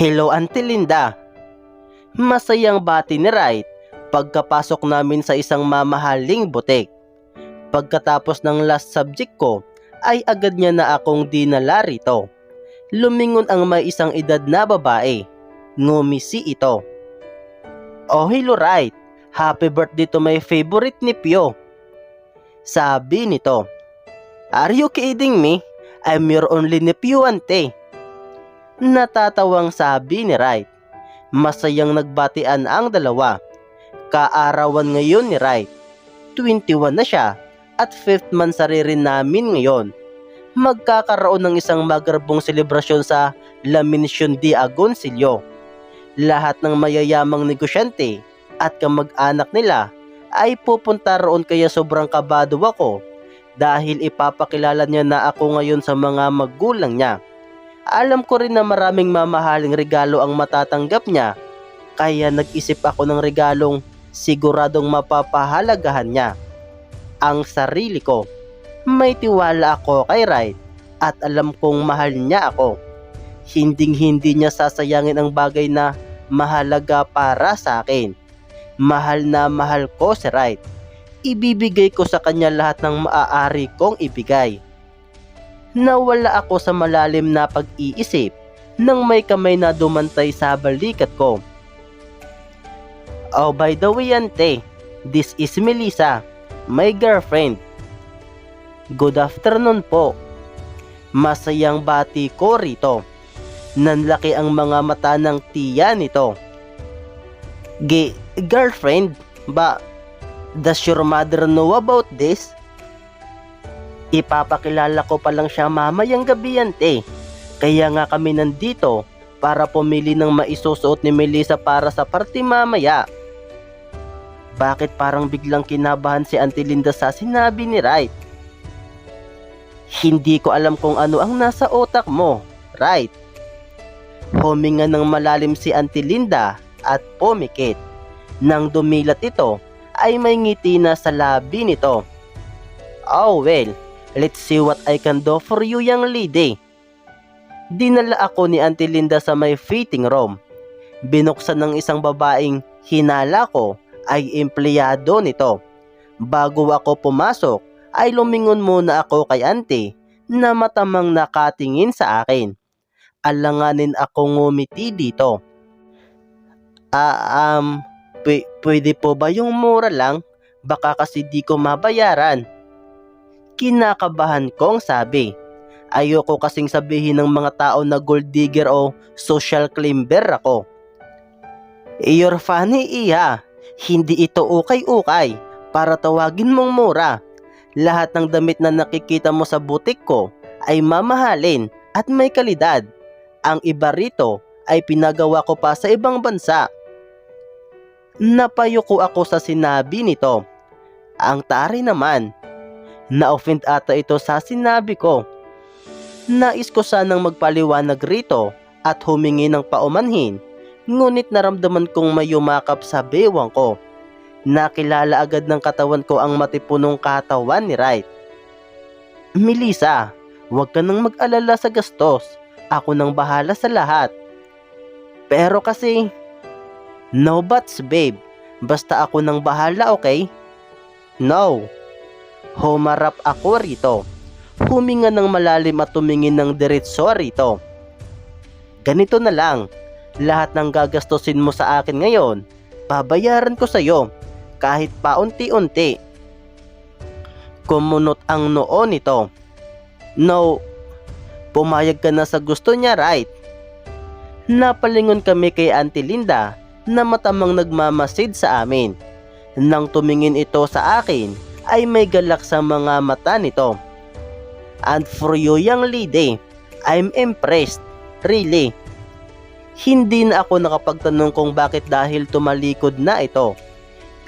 Hello Auntie Linda. Masayang bati ni Wright pagkapasok namin sa isang mamahaling butik. Pagkatapos ng last subject ko, ay agad niya na akong dinala rito. Lumingon ang may isang edad na babae. Ngumisi ito. Oh, hello Wright. Happy birthday to my favorite nephew. Sabi nito. Are you kidding me? I'm your only nephew, ante. Natatawang sabi ni Wright. Masayang nagbatian ang dalawa. Kaarawan ngayon ni Wright. 21 na siya at 5th month sarili namin ngayon. Magkakaroon ng isang magarbong selebrasyon sa La Mission de Agoncillo. Lahat ng mayayamang negosyante at kamag-anak nila ay pupunta roon kaya sobrang kabado ako dahil ipapakilala niya na ako ngayon sa mga magulang niya. Alam ko rin na maraming mamahaling regalo ang matatanggap niya kaya nag-isip ako ng regalong siguradong mapapahalagahan niya. Ang sarili ko. May tiwala ako kay Wright at alam kong mahal niya ako. Hinding hindi niya sasayangin ang bagay na mahalaga para sa akin. Mahal na mahal ko si Wright. Ibibigay ko sa kanya lahat ng maaari kong ibigay. Nawala ako sa malalim na pag-iisip nang may kamay na dumantay sa balikat ko. Oh, by the way, ante, this is Melissa, my girlfriend. Good afternoon po. Masayang bati ko rito. Nanlaki ang mga mata ng tiya nito. Ge, girlfriend, ba, does your mother know about this? Ipapakilala ko pa lang siya mamayang gabi ante. Kaya nga kami nandito para pumili ng maisusuot ni Melissa para sa party mamaya. Bakit parang biglang kinabahan si Auntie Linda sa sinabi ni Wright? Hindi ko alam kung ano ang nasa otak mo, Wright. Huminga ng malalim si Auntie Linda at pumikit. Nang dumilat ito, ay may ngiti na sa labi nito. Oh well, let's see what I can do for you young lady. Dinala ako ni Auntie Linda sa may fitting room. Binuksan ng isang babaeng hinala ko ay empleyado nito. Bago ako pumasok, ay lumingon muna ako kay auntie na matamang nakatingin sa akin. Alanganin ako ngumiti dito. Ah, um, pw- pwede po ba yung mura lang? Baka kasi di ko mabayaran. Kinakabahan kong sabi. Ayoko kasing sabihin ng mga tao na gold digger o social climber ako. You're funny, iya. Hindi ito ukay-ukay para tawagin mong mura. Lahat ng damit na nakikita mo sa butik ko ay mamahalin at may kalidad. Ang iba rito ay pinagawa ko pa sa ibang bansa. Napayuko ako sa sinabi nito. Ang tari naman. Na-offend ata ito sa sinabi ko. Nais ko sanang magpaliwanag rito at humingi ng paumanhin ngunit naramdaman kong may yumakap sa bewang ko. Nakilala agad ng katawan ko ang matipunong katawan ni Wright. Melissa, huwag ka nang mag-alala sa gastos. Ako nang bahala sa lahat. Pero kasi, no buts babe. Basta ako nang bahala, okay? No. Humarap ako rito. Huminga ng malalim at tumingin ng diretso rito. Ganito na lang lahat ng gagastusin mo sa akin ngayon, babayaran ko sa iyo kahit paunti-unti. Kumunot ang noo nito. No, pumayag ka na sa gusto niya, right? Napalingon kami kay Auntie Linda na matamang nagmamasid sa amin. Nang tumingin ito sa akin, ay may galak sa mga mata nito. And for you, young lady, I'm impressed. Really. Hindi na ako nakapagtanong kung bakit dahil tumalikod na ito.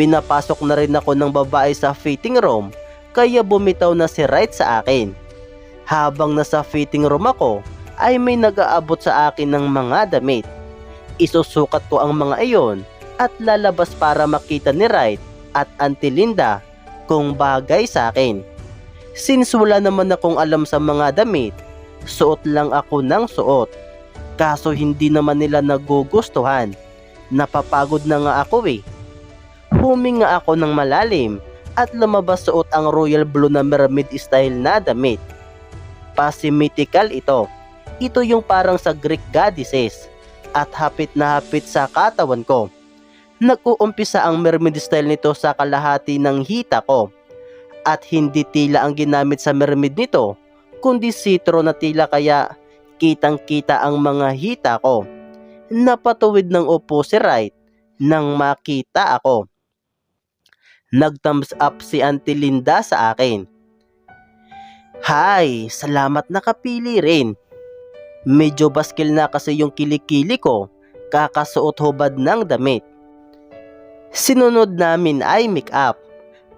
Pinapasok na rin ako ng babae sa fitting room kaya bumitaw na si Wright sa akin. Habang nasa fitting room ako ay may nag-aabot sa akin ng mga damit. Isusukat ko ang mga iyon at lalabas para makita ni Wright at Auntie Linda kung bagay sa akin. Since wala naman akong alam sa mga damit, suot lang ako ng suot Kaso hindi naman nila nagugustuhan. Napapagod na nga ako eh. Huminga ako ng malalim at lumabas suot ang royal blue na mermaid style na damit. Pasimitical ito. Ito yung parang sa Greek goddesses at hapit na hapit sa katawan ko. Nag-uumpisa ang mermaid style nito sa kalahati ng hita ko at hindi tila ang ginamit sa mermaid nito kundi sitro na tila kaya kitang kita ang mga hita ko. Napatuwid ng upo si Wright nang makita ako. Nag-thumbs up si Auntie Linda sa akin. Hi, salamat nakapili rin. Medyo baskil na kasi yung kilikili ko, kakasuot hubad ng damit. Sinunod namin ay make-up,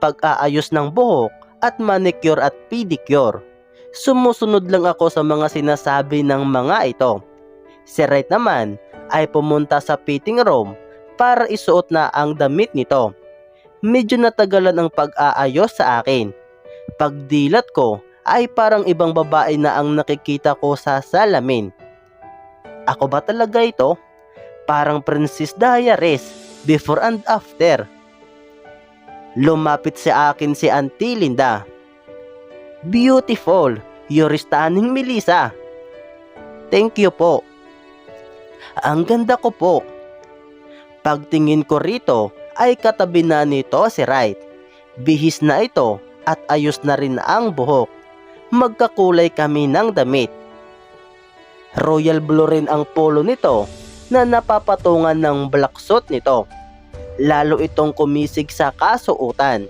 pag-aayos ng buhok at manicure at pedicure. Sumusunod lang ako sa mga sinasabi ng mga ito. Si Wright naman ay pumunta sa fitting room para isuot na ang damit nito. Medyo natagalan ang pag-aayos sa akin. Pagdilat ko ay parang ibang babae na ang nakikita ko sa salamin. Ako ba talaga ito? Parang Princess Diaries before and after. Lumapit sa akin si Auntie Linda. Beautiful, you're stunning Melissa. Thank you po. Ang ganda ko po. Pagtingin ko rito ay katabi na nito si Wright. Bihis na ito at ayos na rin ang buhok. Magkakulay kami ng damit. Royal blue rin ang polo nito na napapatungan ng black suit nito. Lalo itong kumisig sa kasuotan.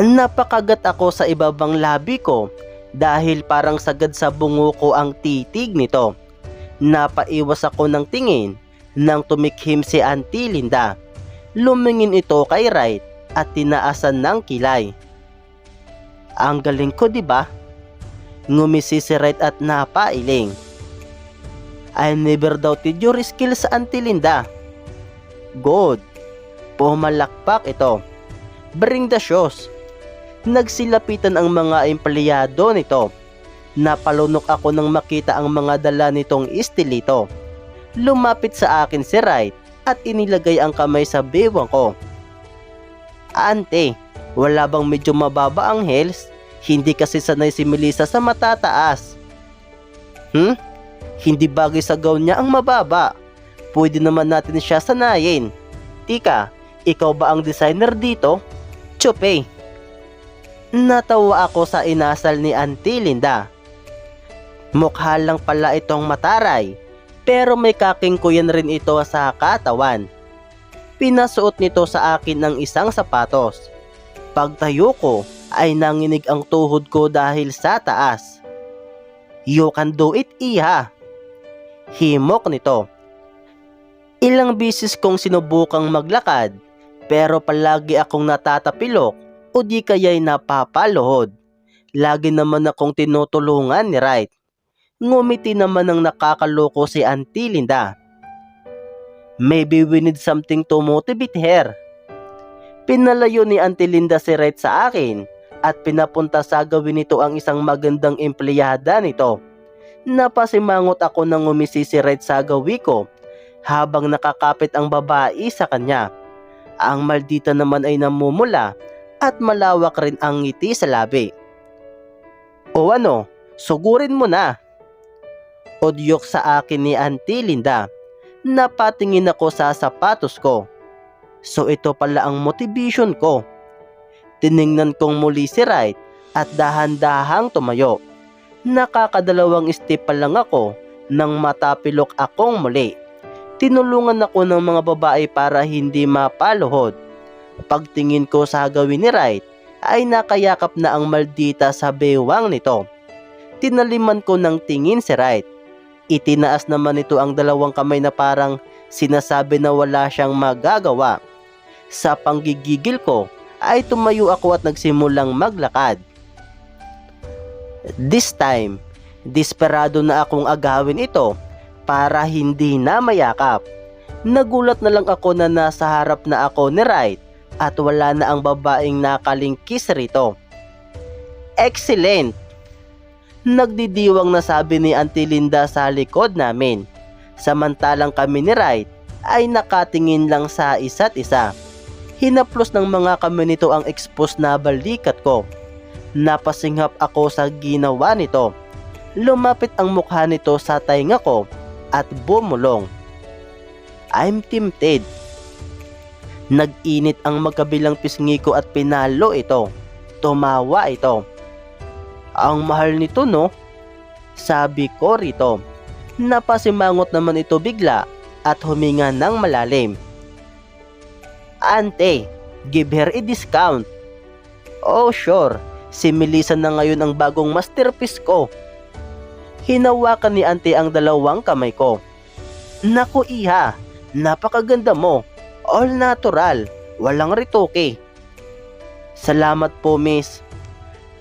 Napakagat ako sa ibabang labi ko dahil parang sagad sa bungo ko ang titig nito. Napaiwas ako ng tingin nang tumikhim si Auntie Linda. Lumingin ito kay Wright at tinaasan ng kilay. Ang galing ko, di ba? Ngumisi si Wright at napailing. I never doubted your skills, Auntie Linda. Good. Pumalakpak ito. Bring the shoes. Nagsilapitan ang mga empleyado nito. Napalunok ako nang makita ang mga dala nitong istilito. Lumapit sa akin si Wright at inilagay ang kamay sa bewang ko. Ante, wala bang medyo mababa ang heels? Hindi kasi sanay si Melissa sa matataas. Hmm? Hindi bagay sa gown niya ang mababa. Pwede naman natin siya sanayin. Tika, ikaw ba ang designer dito? Chupe. Natawa ako sa inasal ni Auntie Linda. Mukha lang pala itong mataray, pero may kakingkuyan rin ito sa katawan. Pinasuot nito sa akin ng isang sapatos. Pagtayo ko ay nanginig ang tuhod ko dahil sa taas. You can do it, iha. Himok nito. Ilang bisis kong sinubukang maglakad pero palagi akong natatapilok o di kaya'y napapaluhod. Lagi naman akong tinutulungan ni Wright. Ngumiti naman ang nakakaloko si Auntie Linda. Maybe we need something to motivate her. Pinalayo ni Auntie Linda si Wright sa akin at pinapunta sa gawin nito ang isang magandang empleyada nito. Napasimangot ako nang umisi si Wright sa gawi ko habang nakakapit ang babae sa kanya. Ang maldita naman ay namumula at malawak rin ang ngiti sa labi. O ano, sugurin mo na. Odyok sa akin ni Auntie Linda. Napatingin ako sa sapatos ko. So ito pala ang motivation ko. Tiningnan kong muli si Wright at dahan-dahang tumayo. Nakakadalawang step pa lang ako nang matapilok akong muli. Tinulungan ako ng mga babae para hindi mapaluhod. Pagtingin ko sa gawin ni Wright ay nakayakap na ang maldita sa bewang nito. Tinaliman ko ng tingin si Wright. Itinaas naman nito ang dalawang kamay na parang sinasabi na wala siyang magagawa. Sa panggigigil ko ay tumayo ako at nagsimulang maglakad. This time, desperado na akong agawin ito para hindi na mayakap. Nagulat na lang ako na nasa harap na ako ni Wright at wala na ang babaeng nakalingkis rito. Excellent! Nagdidiwang na sabi ni Auntie Linda sa likod namin. Samantalang kami ni Wright ay nakatingin lang sa isa't isa. Hinaplos ng mga kami nito ang expose na balikat ko. Napasinghap ako sa ginawa nito. Lumapit ang mukha nito sa tainga ko at bumulong. I'm tempted. Nag-init ang magkabilang pisngi ko at pinalo ito. Tumawa ito. Ang mahal nito no? Sabi ko rito. Napasimangot naman ito bigla at huminga ng malalim. Ante, give her a discount. Oh sure, si Melissa na ngayon ang bagong masterpiece ko. Hinawakan ni Ante ang dalawang kamay ko. Naku iha, napakaganda mo. All natural, walang retoke. Salamat po miss.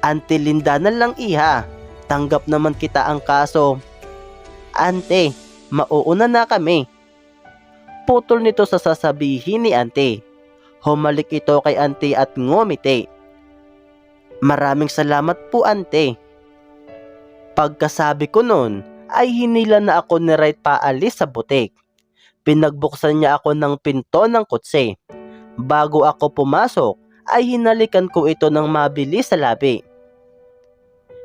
Ante Linda na lang iha. Tanggap naman kita ang kaso. Ante, mauuna na kami. Putol nito sa sasabihin ni Ante. Humalik ito kay Ante at ngumiti. Maraming salamat po Ante. Pagkasabi ko nun, ay hinila na ako ni Wright paalis sa butik. Pinagbuksan niya ako ng pinto ng kutse. Bago ako pumasok, ay hinalikan ko ito ng mabilis sa labi.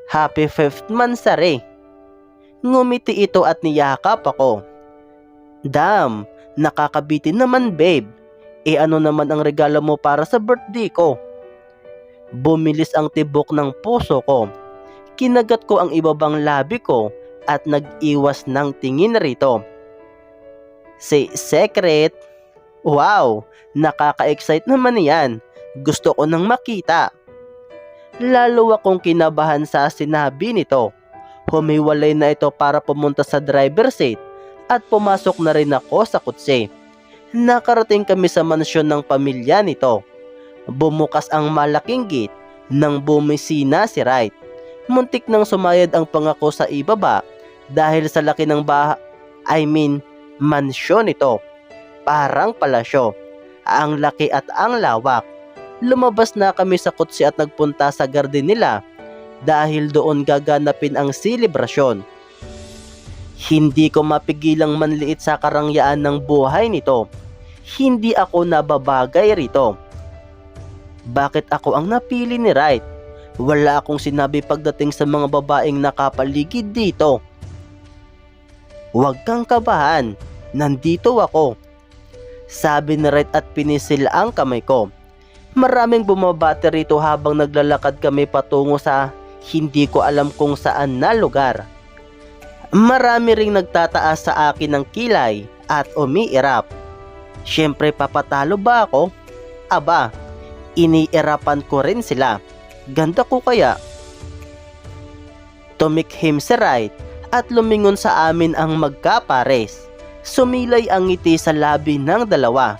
Happy fifth month sare. Ngumiti ito at niyakap ako. Damn, nakakabitin naman babe. E ano naman ang regalo mo para sa birthday ko? Bumilis ang tibok ng puso ko. Kinagat ko ang ibabang labi ko at nag-iwas ng tingin rito. Si Secret, wow, nakaka-excite naman yan. Gusto ko nang makita. Lalo akong kinabahan sa sinabi nito. Humiwalay na ito para pumunta sa driver seat at pumasok na rin ako sa kutse. Nakarating kami sa mansyon ng pamilya nito. Bumukas ang malaking gate nang bumisina si Wright. Muntik nang sumayad ang pangako sa ibaba dahil sa laki ng baha, I mean, mansyon ito. Parang palasyo. Ang laki at ang lawak. Lumabas na kami sa kutsi at nagpunta sa garden nila dahil doon gaganapin ang selebrasyon. Hindi ko mapigilang manliit sa karangyaan ng buhay nito. Hindi ako nababagay rito. Bakit ako ang napili ni Wright? Wala akong sinabi pagdating sa mga babaeng nakapaligid dito. Huwag kang kabahan, nandito ako. Sabi ni Wright at pinisil ang kamay ko. Maraming bumabati rito habang naglalakad kami patungo sa hindi ko alam kung saan na lugar. Marami ring nagtataas sa akin ng kilay at umiirap. Siyempre papatalo ba ako? Aba, iniirapan ko rin sila. Ganda ko kaya. Tumikhim si Wright at lumingon sa amin ang magkapares. Sumilay ang ngiti sa labi ng dalawa.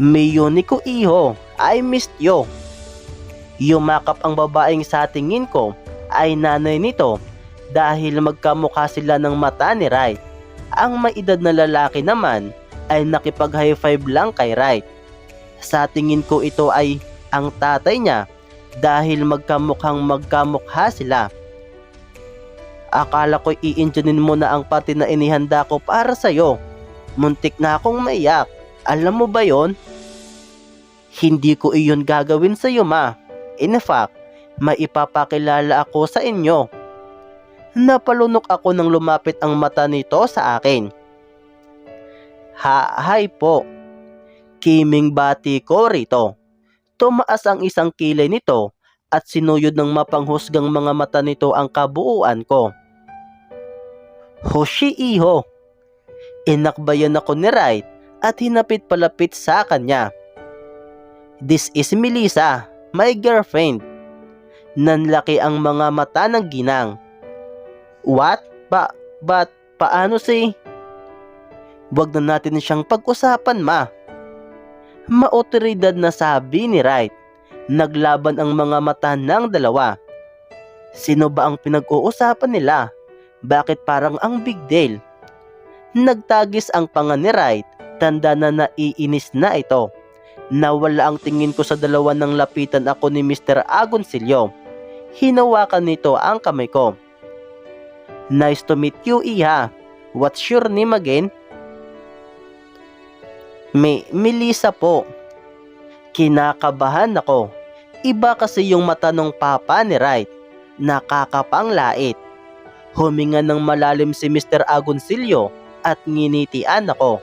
Miyoniko iho, I missed you. Yumakap ang babaeng sa tingin ko ay nanay nito dahil magkamukha sila ng mata ni Wright. Ang may edad na lalaki naman ay nakipag high five lang kay Wright. Sa tingin ko ito ay ang tatay niya dahil magkamukhang magkamukha sila. Akala ko iinjunin mo na ang pati na inihanda ko para sa'yo. Muntik na akong maiyak. Alam mo ba yon? Hindi ko iyon gagawin sa'yo ma. In fact, maipapakilala ako sa inyo. Napalunok ako nang lumapit ang mata nito sa akin. Ha, hi po. Kiming bati ko rito. Tumaas ang isang kilay nito at sinuyod ng mapanghusgang mga mata nito ang kabuuan ko. Hoshi iho. Inakbayan ako ni Wright at hinapit palapit sa kanya. This is Melissa, my girlfriend. Nanlaki ang mga mata ng ginang. What? Ba, but, paano si... Huwag na natin siyang pag-usapan ma. Maotoridad na sabi ni Wright. Naglaban ang mga mata ng dalawa. Sino ba ang pinag-uusapan nila? Bakit parang ang big deal? Nagtagis ang panga ni Wright, tanda na naiinis na ito. Nawala ang tingin ko sa dalawa nang lapitan ako ni Mr. Agoncillo. Hinawakan nito ang kamay ko. Nice to meet you, Iha. What's your name again? Mi Melissa po. Kinakabahan ako. Iba kasi yung mata ng papa ni Wright. Nakakapanglait. Huminga ng malalim si Mr. Agoncillo at nginitian ako.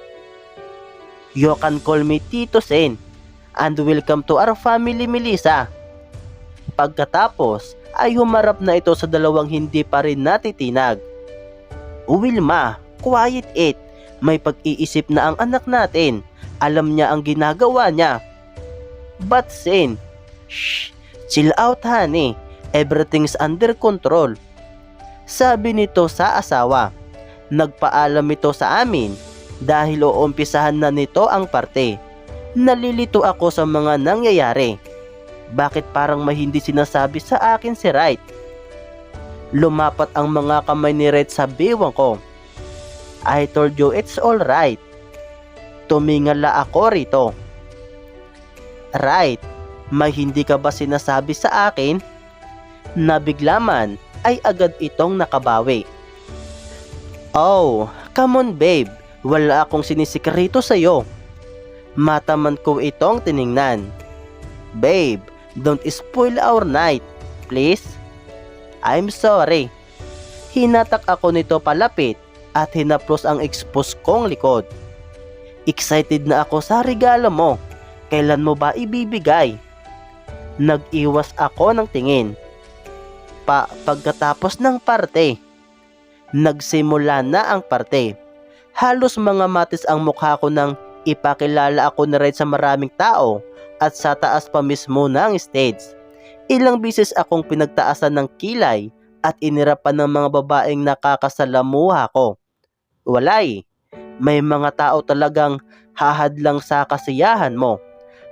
You can call me Tito Sen and welcome to our family Melissa. Pagkatapos ay humarap na ito sa dalawang hindi pa rin natitinag. Wilma, quiet it. May pag-iisip na ang anak natin. Alam niya ang ginagawa niya. But Sen, shh, chill out honey. Everything's under control. Sabi nito sa asawa. Nagpaalam ito sa amin dahil uumpisahan na nito ang parte. Nalilito ako sa mga nangyayari. Bakit parang may hindi sinasabi sa akin si Wright? Lumapat ang mga kamay ni Red sa biwang ko. I told you it's all right. Tumingala ako rito. Right, may hindi ka ba sinasabi sa akin? Nabiglaman ay agad itong nakabawi. Oh, come on babe. Wala akong sinisikreto sa'yo. Mataman ko itong tiningnan. Babe, don't spoil our night. Please? I'm sorry. Hinatak ako nito palapit at hinaplos ang expose kong likod. Excited na ako sa regalo mo. Kailan mo ba ibibigay? Nag-iwas ako ng tingin. Pa pagkatapos ng parte. Nagsimula na ang parte. Halos mga matis ang mukha ko nang ipakilala ako na rin sa maraming tao at sa taas pa mismo ng stage. Ilang bisis akong pinagtaasan ng kilay at inirapan ng mga babaeng nakakasalamuha ko. Walay, may mga tao talagang hahadlang sa kasiyahan mo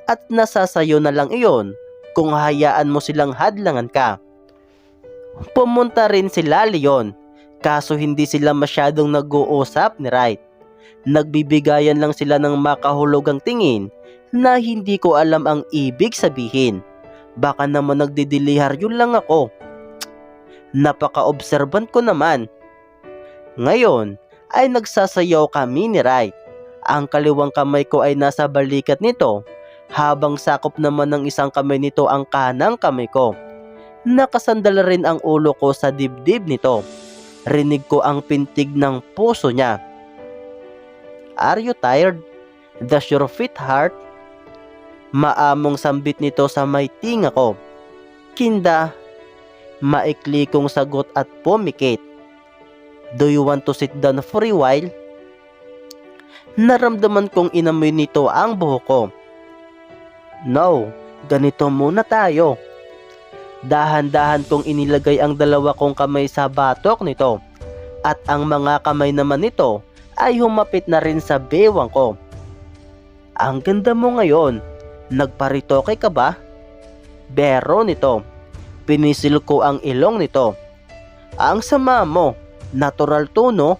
at nasasayo na lang iyon kung hayaan mo silang hadlangan ka. Pumunta rin sila Leon kaso hindi sila masyadong nag-uusap ni Wright. Nagbibigayan lang sila ng makahulugang tingin na hindi ko alam ang ibig sabihin. Baka naman nagdidilihar yun lang ako. Napaka-observant ko naman. Ngayon ay nagsasayaw kami ni Wright. Ang kaliwang kamay ko ay nasa balikat nito habang sakop naman ng isang kamay nito ang kanang kamay ko. Nakasandal rin ang ulo ko sa dibdib nito. Rinig ko ang pintig ng puso niya. Are you tired? Does your feet hurt? Maamong sambit nito sa may tinga ko. Kinda, maikli kong sagot at pumikit. Do you want to sit down for a while? Naramdaman kong inamoy nito ang buhok ko. No, ganito muna tayo. Dahan-dahan kong inilagay ang dalawa kong kamay sa batok nito at ang mga kamay naman nito ay humapit na rin sa bewang ko. Ang ganda mo ngayon, nagparitoke ka ba? Bero nito, pinisil ko ang ilong nito. Ang sama mo, natural to no?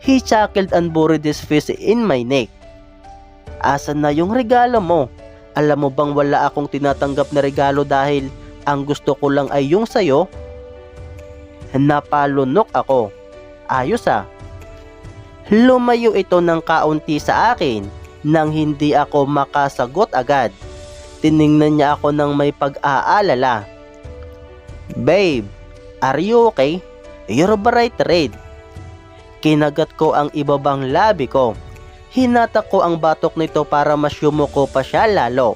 He chuckled and buried his fist in my neck. Asan na yung regalo mo? Alam mo bang wala akong tinatanggap na regalo dahil ang gusto ko lang ay yung sayo? Napalunok ako. Ayos ah. Lumayo ito ng kaunti sa akin nang hindi ako makasagot agad. Tiningnan niya ako ng may pag-aalala. Babe, are you okay? Bright red. Kinagat ko ang ibabang labi ko. Hinatak ko ang batok nito para masyumo ko pa siya lalo.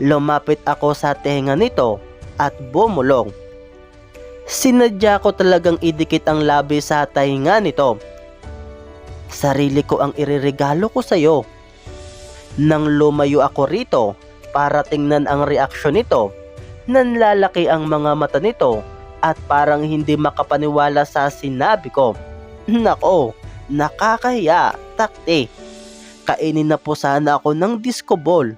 Lumapit ako sa tenga nito at bumulong. Sinadya ko talagang idikit ang labi sa tainga nito. Sarili ko ang ireregalo ko sa iyo. Nang lumayo ako rito para tingnan ang reaksyon nito, nanlalaki ang mga mata nito at parang hindi makapaniwala sa sinabi ko. Nako, nakakahiya, takte. Kainin na po sana ako ng disco ball.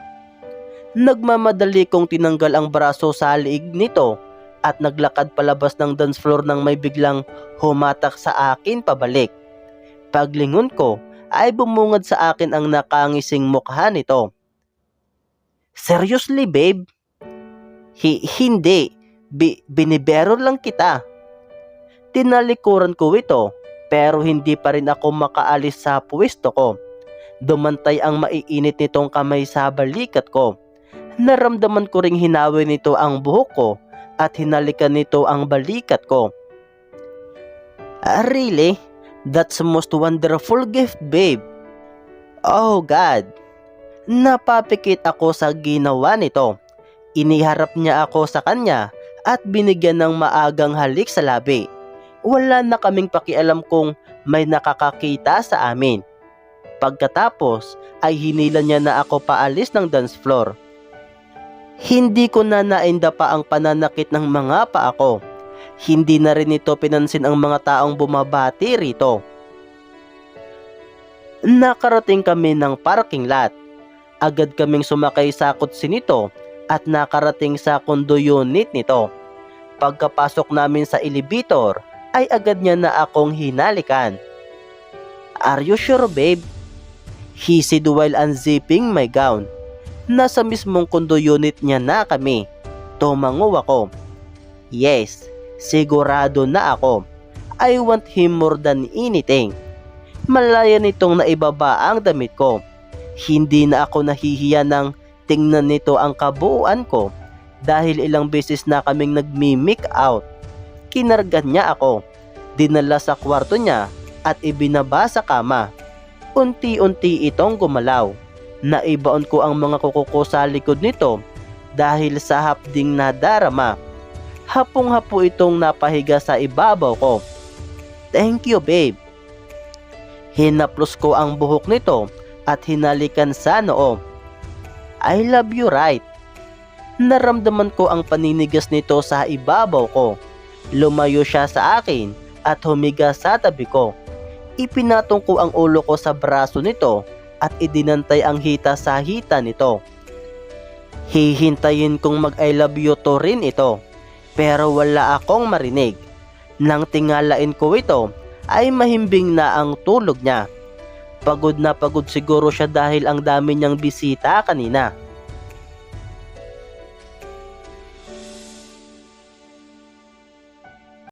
Nagmamadali kong tinanggal ang braso sa liig nito at naglakad palabas ng dance floor nang may biglang humatak sa akin pabalik. Paglingon ko ay bumungad sa akin ang nakangising mukha nito. Seriously babe? Hi hindi, Bi binibero lang kita. Tinalikuran ko ito pero hindi pa rin ako makaalis sa pwesto ko. Dumantay ang maiinit nitong kamay sa balikat ko. Naramdaman ko ring hinawi nito ang buhok ko at hinalikan nito ang balikat ko. Ah, really? That's the most wonderful gift, babe. Oh God. Napapikit ako sa ginawa nito. Iniharap niya ako sa kanya at binigyan ng maagang halik sa labi. Wala na kaming pakialam kung may nakakakita sa amin. Pagkatapos ay hinila niya na ako paalis ng dance floor. Hindi ko na nainda pa ang pananakit ng mga paa ko. Hindi na rin ito pinansin ang mga taong bumabati rito. Nakarating kami ng parking lot. Agad kaming sumakay sa kutsi nito at nakarating sa condo unit nito. Pagkapasok namin sa elevator ay agad niya na akong hinalikan. Are you sure babe? He said while unzipping my gown. Nasa mismong condo unit niya na kami. Tumango ako. Yes, sigurado na ako. I want him more than anything. Malaya nitong naibaba ang damit ko. Hindi na ako nahihiya ng tingnan nito ang kabuuan ko dahil ilang beses na kaming nagmi-make out. Kinargan niya ako, dinala sa kwarto niya at ibinaba sa kama. Unti-unti itong gumalaw. Naibaon ko ang mga kuko ko sa likod nito dahil sa hapding na darama. Hapong-hapo itong napahiga sa ibabaw ko. Thank you babe. Hinaplos ko ang buhok nito at hinalikan sa noo. I love you right. Naramdaman ko ang paninigas nito sa ibabaw ko. Lumayo siya sa akin at humiga sa tabi ko. Ipinatong ko ang ulo ko sa braso nito at idinantay ang hita sa hita nito. Hihintayin kong mag I love you to rin ito pero wala akong marinig. Nang tingalain ko ito ay mahimbing na ang tulog niya. Pagod na pagod siguro siya dahil ang dami niyang bisita kanina.